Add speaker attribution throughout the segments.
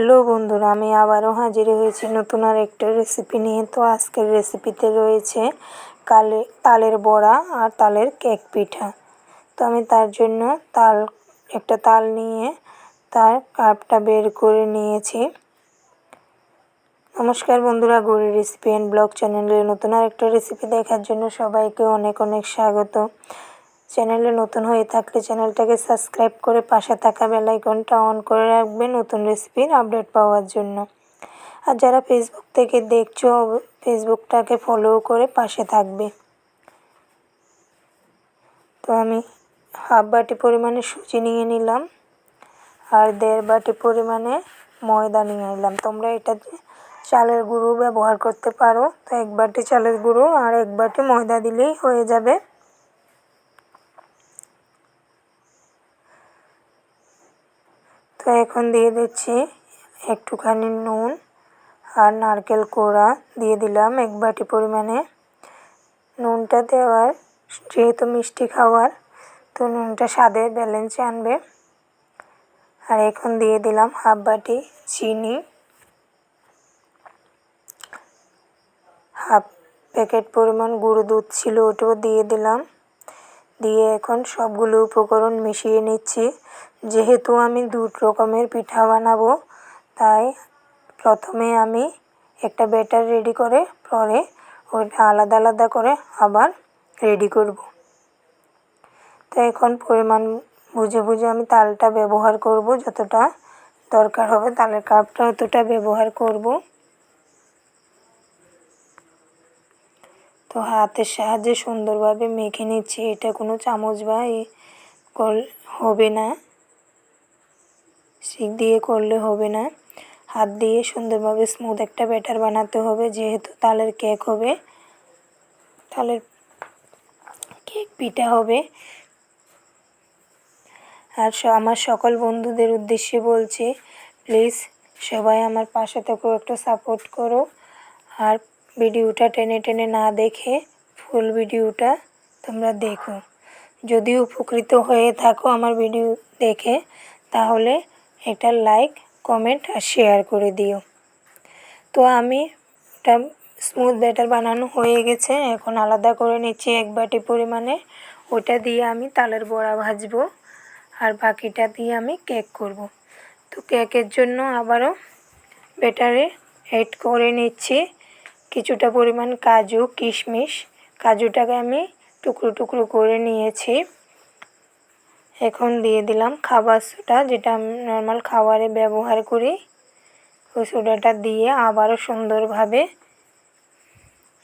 Speaker 1: Hello বন্ধুরা, আমি আবারও হাজির হয়েছি নতুন আর একটা রেসিপি নিয়ে। তো আজকের রেসিপিতে রয়েছে কালে, তালের বড়া আর তালের কেক পিঠা। তো আমি তার জন্য তাল, একটা তাল নিয়ে তার কাপটা বের করে নিয়েছি। নমস্কার বন্ধুরা গড়ি রেসিপি অ্যান্ড ব্লগ চ্যানেলের নতুন আর একটা রেসিপি দেখার জন্য সবাইকে অনেক অনেক স্বাগত। চ্যানেলে নতুন হয়ে থাকলে চ্যানেলটাকে সাবস্ক্রাইব করে পাশে থাকা বেলাইকনটা অন করে রাখবেন নতুন রেসিপির আপডেট পাওয়ার জন্য। আর যারা ফেসবুক থেকে দেখছ ফেসবুকটাকে ফলো করে পাশে থাকবে। তো আমি হাফ বাটি পরিমাণে সুজি নিয়ে নিলাম আর দেড় বাটি পরিমাণে ময়দা নিয়ে নিলাম। তোমরা এটা চালের গুঁড়ো ব্যবহার করতে পারো। তো এক বাটি চালের গুঁড়ো আর এক বাটি ময়দা দিলেই হয়ে যাবে। তো এখন দিয়ে দিচ্ছি। একটুখানি নুন আর নারকেল কোড়া দিয়ে দিলাম এক বাটি পরিমাণে। নুনটা দেওয়ার, যেহেতু মিষ্টি খাওয়ার, তো নুনটা স্বাদে ব্যালেন্স আনবে। আর এখন দিয়ে দিলাম হাফ বাটি চিনি। হাফ প্যাকেট পরিমাণ গুঁড়ো দুধ ছিল ওটাও দিয়ে দিলাম। দিয়ে এখন সবগুলো উপকরণ মিশিয়ে নিচ্ছি। যেহেতু আমি দু রকমের পিঠা বানাবো, তাই প্রথমে আমি একটা ব্যাটার রেডি করে, পরে ওইটা আলাদা আলাদা করে আবার রেডি করব। তো এখন পরিমাণ বুঝে বুঝে আমি তালটা ব্যবহার করব, যতটা দরকার হবে তালের কাপটা অতটা ব্যবহার করব। তো হাতের সাহায্যে সুন্দরভাবে মেখে নিচ্ছি, এটা কোনো চামচ বা হবে না। শিক দিয়ে করলে হবে না। হাত দিয়ে সুন্দরভাবে স্মুথ একটা ব্যাটার বানাতে হবে। যেহেতু তালের কেক হবে, তালের কেক পিঠা হবে। আর আমার সকল বন্ধুদের উদ্দেশ্যে বলছি প্লিজ সবাই আমার পাশে থেকেও একটু সাপোর্ট করো। আর ভিডিওটা টেনে টেনে না দেখে ফুল ভিডিওটা তোমরা দেখো। যদি উপকৃত হয়ে থাকো আমার ভিডিও দেখে, তাহলে একটা লাইক কমেন্ট আর শেয়ার করে দিও। তো আমি এটা স্মুথ ব্যাটার বানানো হয়ে গেছে, এখন আলাদা করে নিচ্ছি এক বাটি পরিমাণে। ওটা দিয়ে আমি তালের বড়া ভাজবো, আর বাকিটা দিয়ে আমি কেক করব। তো কেকের জন্য আবারও ব্যাটারে এড করে নিচ্ছি কিছুটা পরিমাণ কাজু, কিশমিশ। কাজুটাকে আমি টুকরো টুকরো করে নিয়েছি। এখন দিয়ে দিলাম খাবার সোডা, যেটা আমি নর্মাল খাবারে ব্যবহার করি। ওই সোডাটা দিয়ে আবারও সুন্দরভাবে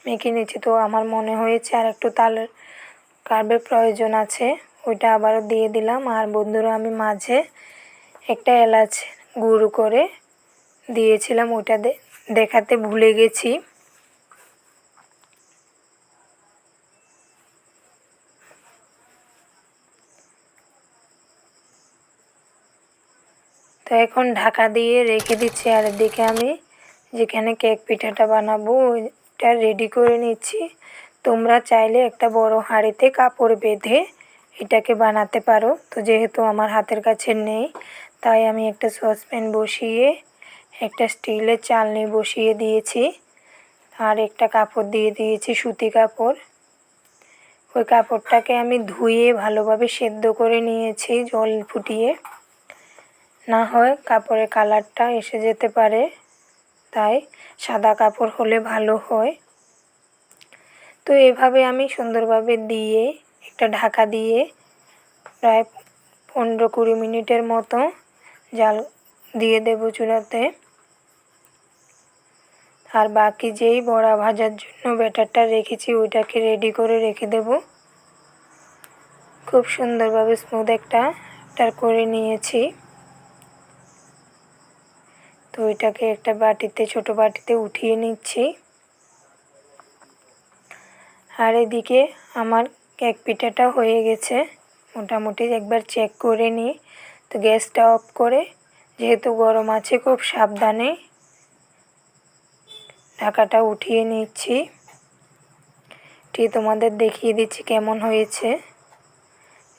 Speaker 1: মেখে নিচ্ছি। তো আমার মনে হয়েছে আর একটু তালের কার্বের প্রয়োজন আছে, ওইটা আবারও দিয়ে দিলাম। আর বন্ধুরা, আমি মাঝে একটা এলাচ গুঁড়ো করে দিয়েছিলাম, ওইটা দেখাতে ভুলে গেছি। তো এখন ঢাকা দিয়ে রেখে দিচ্ছি আর এদিকে আমি যেখানে কেক পিঠাটা বানাবো, ওইটা রেডি করে নিচ্ছি। তোমরা চাইলে একটা বড় হাঁড়িতে কাপড় বেঁধে এটাকে বানাতে পারো। তো যেহেতু আমার হাতের কাছে নেই, তাই আমি একটা সসপ্যান বসিয়ে, একটা স্টিলের চালনি বসিয়ে দিয়েছি। আর একটা কাপড় দিয়ে দিয়েছি, সুতি কাপড়। ওই কাপড়টাকে আমি ধুয়ে ভালোভাবে সেদ্ধ করে নিয়েছি জল ফুটিয়ে। না হয় কাপড়ের কালারটা এসে যেতে পারে, তাই সাদা কাপড় হলে ভালো হয়। তো এভাবে আমি সুন্দরভাবে দিয়ে, একটা ঢাকা দিয়ে প্রায় পনেরো কুড়ি মিনিটের মতো জাল দিয়ে দেব চুলাতে। আর বাকি যেই বড়া ভাজার জন্য ব্যাটারটা রেখেছি ওইটাকে রেডি করে রেখে দেব। খুব সুন্দরভাবে স্মুথ একটা করে নিয়েছি। তো এটাকে একটা বাটিতে, ছোট বাটিতে উঠিয়ে নিচ্ছি। আর এদিকে আমার কেক পিঠাটা হয়ে গেছে। মোটামুটি একবার চেক করে নিই। তো গ্যাসটা অফ করে, যেহেতু গরম আছে, খুব সাবধানে ঢাকাটা উঠিয়ে নিচ্ছি। ঠিক তোমাদের দেখিয়ে দিচ্ছি কেমন হয়েছে।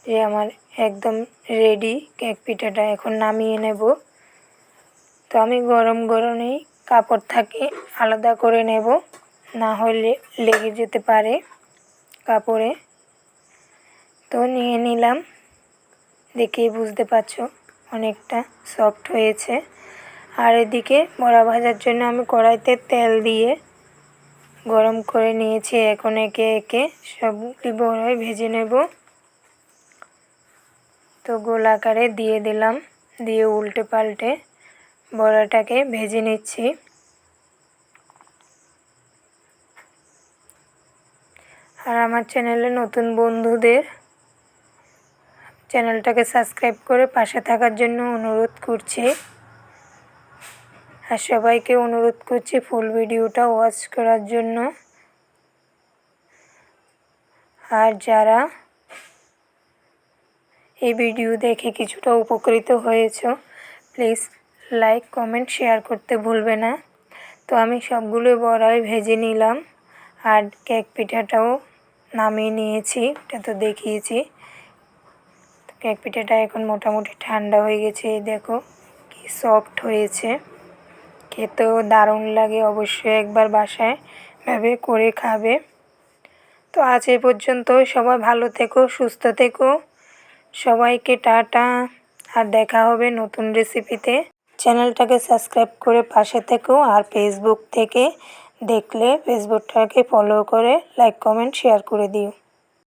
Speaker 1: যে আমার একদম রেডি, কেক পিঠাটা এখন নামিয়ে নেব। তো আমি গরম গরমেই কাপড় থাকে আলাদা করে নেব, না হলে লেগে যেতে পারে কাপড়ে। তো নিয়ে নিলাম, দেখেই বুঝতে পারছ অনেকটা সফট হয়েছে। আর এদিকে বড়া ভাজার জন্য আমি কড়াইতে তেল দিয়ে গরম করে নিয়েছি, এখন একে একে সবগুলি বড়াই ভেজে নেব। তো গোল আকারে দিয়ে দিলাম, দিয়ে উল্টে পাল্টে বড়াটাকে ভেজে নিচ্ছি। আর আমার চ্যানেলে নতুন বন্ধুদের চ্যানেলটাকে সাবস্ক্রাইব করে পাশে থাকার জন্য অনুরোধ করছি। আর সবাইকে অনুরোধ করছি ফুল ভিডিওটা ওয়াচ করার জন্য। আর যারা এই ভিডিও দেখে কিছুটা উপকৃত হয়েছ, প্লিজ লাইক কমেন্ট শেয়ার করতে ভুলবে না। তো আমি সবগুলো বড়াই ভেজে নিলাম আর কেক পিঠাটাও নামিয়ে নিয়েছি, এটা তো দেখিয়েছি। কেক পিঠাটা এখন মোটামুটি ঠান্ডা হয়ে গেছে দেখো কি সফট হয়েছে। খেতেও দারুণ লাগে, অবশ্যই একবার বাসায় ভাবে করে খাবে। তো আজ এ পর্যন্ত, সবাই ভালো থেকো, সুস্থ থেকো। সবাইকে টাটা, আর দেখা হবে নতুন রেসিপিতে চ্যানেলটাকে সাবস্ক্রাইব করে পাশে থেকেও আর ফেসবুক থেকে দেখলে ফেসবুকটাকে ফলো করে লাইক কমেন্ট শেয়ার করে দিও।